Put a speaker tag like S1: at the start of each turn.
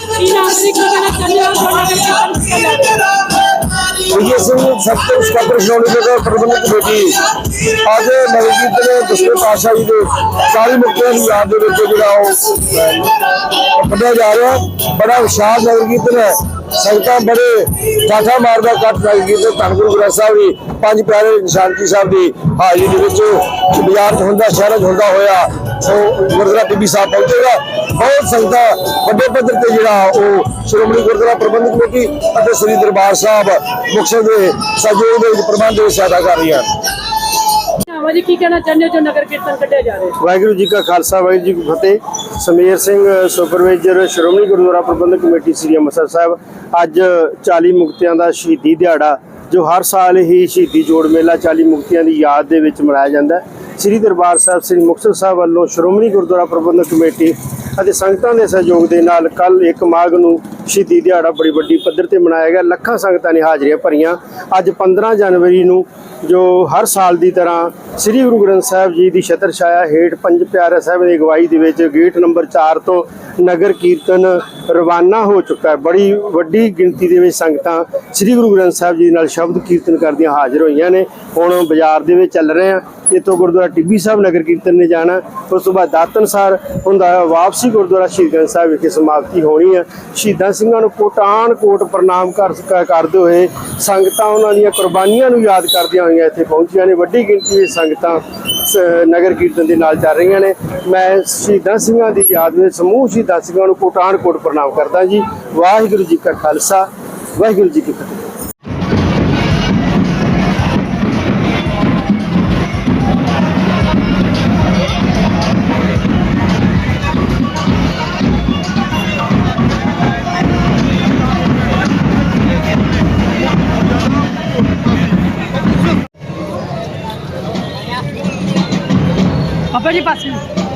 S1: ਕੀ ਨਾਗਰਿਕ ਨੂੰ ਕਹਿਣਾ ਚਾਹੁੰਦੇ ਹੋ ਤੁਹਾਡਾ ਕਿਹੜਾ
S2: ਸਿੰਘ ਇੰਸਪੈਕਟਰ ਸ਼੍ਰੋਮਣੀ ਗੁਰਦੁਆਰਾ ਪ੍ਰਬੰਧਕ ਕਮੇਟੀ ਅੱਜ ਨਗਰ ਕੀਰਤਨ ਦੇ ਦਸਵੇਂ ਪਾਤਸ਼ਾਹ ਜੀ ਦੇ 40 ਮੁਕਤਿਆਂ ਦੀ ਯਾਦ ਦੇ ਵਿੱਚ ਜਿਹੜਾ ਉਹ ਕੱਢਿਆ ਜਾ ਰਿਹਾ ਬੜਾ ਵਿਸ਼ਾਲ ਨਗਰ ਕੀਰਤਨ ਹੈ ਸੰਗਤਾਂ ਬੜੇ ਕਾਠਾ ਮਾਰਦਾ ਕੱਟ ਨਗਰ ਕੀਰਤਨ ਧੰਨ ਗੁਰੂ ਗ੍ਰੰਥ ਸਾਹਿਬ ਜੀ, ਪੰਜ ਪਿਆਰੇ ਨਿਸ਼ਾਨਕੀ ਸਾਹਿਬ ਦੀ ਹਾਜ਼ਰੀ ਦੇ ਵਿੱਚ ਬਾਜ਼ਾਰ 'ਚ ਹੁੰਦਾ ਸ਼ਹਿਰਾਂ 'ਚ ਹੁੰਦਾ ਹੋਇਆ ਉਹ ਗੁਰਦੁਆਰਾ ਟਿੱਬੀ ਸਾਹਿਬ ਪਹੁੰਚੇਗਾ। ਬਹੁਤ ਸੰਗਤਾਂ ਵੱਡੇ ਪੱਧਰ ਤੇ ਜਿਹੜਾ ਉਹ ਸ਼੍ਰੋਮਣੀ ਗੁਰਦੁਆਰਾ ਪ੍ਰਬੰਧਕ ਕਮੇਟੀ ਅਤੇ ਸ੍ਰੀ ਦਰਬਾਰ ਸਾਹਿਬ ਮੁਕਤਸਰ ਦੇ ਸਹਿਯੋਗ ਦੇ ਵਿੱਚ ਪ੍ਰਬੰਧ ਦੇ ਵਿੱਚ ਸਹਾਇਤਾ ਕਰ ਰਹੀਆਂ ਹਨ
S1: ਕੀ ਕਹਿਣਾ ਚਾਹੁੰਦੇ ਹੋ ਜੋ ਨਗਰ ਕੀਰਤਨ ਕੱਢਿਆ ਜਾ ਰਿਹਾ
S2: ਵਾਹਿਗੁਰੂ ਜੀ ਕਾ ਖਾਲਸਾ, ਵਾਹਿਗੁਰੂ ਜੀ ਕੀ ਫਤਿਹ। ਸਮੀਰ ਸਿੰਘ, ਸੁਪਰਵਾਈਜ਼ਰ ਸ਼੍ਰੋਮਣੀ ਗੁਰਦੁਆਰਾ ਪ੍ਰਬੰਧਕ ਕਮੇਟੀ ਸ੍ਰੀ ਅੰਮ੍ਰਿਤਸਰ ਸਾਹਿਬ, ਅੱਜ 40 ਮੁਕਤਿਆਂ ਦਾ ਸ਼ਹੀਦੀ ਦਿਹਾੜਾ, ਜੋ ਹਰ ਸਾਲ ਹੀ ਸ਼ਹੀਦੀ ਜੋੜ ਮੇਲਾ 40 ਮੁਕਤਿਆਂ ਦੀ ਯਾਦ ਦੇ ਵਿੱਚ ਮਨਾਇਆ ਜਾਂਦਾ ਹੈ। ਸ੍ਰੀ ਦਰਬਾਰ ਸਾਹਿਬ, ਸ੍ਰੀ ਮੁਕਤਸਰ ਸਾਹਿਬ ਵੱਲੋਂ ਸ਼੍ਰੋਮਣੀ ਗੁਰਦੁਆਰਾ ਪ੍ਰਬੰਧਕ ਕਮੇਟੀ ਅਤੇ ਸੰਗਤਾਂ ਦੇ ਸਹਿਯੋਗ ਦੇ ਨਾਲ ਕੱਲ 1 ਮਾਘ ਨੂੰ ਸ਼ਹੀਦੀ ਦਿਹਾੜਾ ਬੜੀ ਵੱਡੀ ਪੱਧਰ ਤੇ ਮਨਾਇਆ ਗਿਆ। ਲੱਖਾਂ ਸੰਗਤਾਂ ਨੇ ਹਾਜ਼ਰੀਆਂ ਭਰੀਆਂ। ਅੱਜ 15 ਜਨਵਰੀ ਨੂੰ ਜੋ ਹਰ ਸਾਲ ਦੀ ਤਰ੍ਹਾਂ ਸ੍ਰੀ ਗੁਰੂ ਗ੍ਰੰਥ ਸਾਹਿਬ ਜੀ ਦੀ ਛਤਰ ਛਾਇਆ ਹੇਠ ਪੰਜ ਪਿਆਰੇ ਸਾਹਿਬ ਦੀ ਅਗਵਾਈ ਦੇ ਵਿੱਚ ਗੇਟ ਨੰਬਰ 4 ਤੋਂ ਨਗਰ ਕੀਰਤਨ ਰਵਾਨਾ ਹੋ ਚੁੱਕਾ ਹੈ। ਬੜੀ ਵੱਡੀ ਗਿਣਤੀ ਦੇ ਵਿੱਚ ਸੰਗਤਾਂ ਸ੍ਰੀ ਗੁਰੂ ਗ੍ਰੰਥ ਸਾਹਿਬ ਜੀ ਨਾਲ ਸ਼ਬਦ ਕੀਰਤਨ ਕਰਦੀਆਂ ਹਾਜ਼ਰ ਹੋਈਆਂ ਨੇ। ਹੁਣ ਬਾਜ਼ਾਰ ਦੇ ਵਿੱਚ ਚੱਲ ਰਹੇ ਆ ਇੱਥੋਂ ਗੁਰਦੁਆਰਾ ਟਿੱਬੀ ਸਾਹਿਬ ਨਗਰ ਕੀਰਤਨ ਨੇ ਜਾਣਾ। ਉਸ ਤੋਂ ਬਾਅਦ ਦਾਤਨਸਾਰ ਹੁੰਦਾ ਵਾਪਸੀ ਗੁਰਦੁਆਰਾ ਸ਼ਹੀਦ ਗ੍ਰੰਥ ਸਾਹਿਬ ਵਿਖੇ ਸਮਾਪਤੀ ਹੋਣੀ ਹੈ। ਸ਼ਹੀਦਾਂ ਸਿੰਘਾਂ ਨੂੰ ਕੋਟਾਨ ਕੋਟ ਪ੍ਰਣਾਮ ਕਰਦੇ ਹੋਏ ਸੰਗਤਾਂ ਉਹਨਾਂ ਦੀਆਂ ਕੁਰਬਾਨੀਆਂ ਨੂੰ ਯਾਦ ਕਰਦੀਆਂ ਹੋਈਆਂ ਇੱਥੇ ਪਹੁੰਚੀਆਂ ਨੇ। ਵੱਡੀ ਗਿਣਤੀ ਵਿੱਚ ਸੰਗਤਾਂ ਸ- ਨਗਰ ਕੀਰਤਨ ਦੇ ਨਾਲ ਚੱਲ ਰਹੀਆਂ ਨੇ। ਮੈਂ ਸ਼ਹੀਦਾਂ ਸਿੰਘਾਂ ਦੀ ਯਾਦ ਵਿੱਚ ਸਮੂਹ ਸ਼ਹੀਦਾਂ ਸਿੰਘਾਂ ਨੂੰ ਕੋਟਾਨ ਕੋਟ ਪ੍ਰਣਾਮ ਕਰਦਾ ਜੀ। ਵਾਹਿਗੁਰੂ ਜੀ ਕਾ ਖਾਲਸਾ, ਵਾਹਿਗੁਰੂ ਜੀ ਕੀ ਫਤਿਹ।
S1: ਬਾਬਾ ਜੀ ਪਾਸੇ।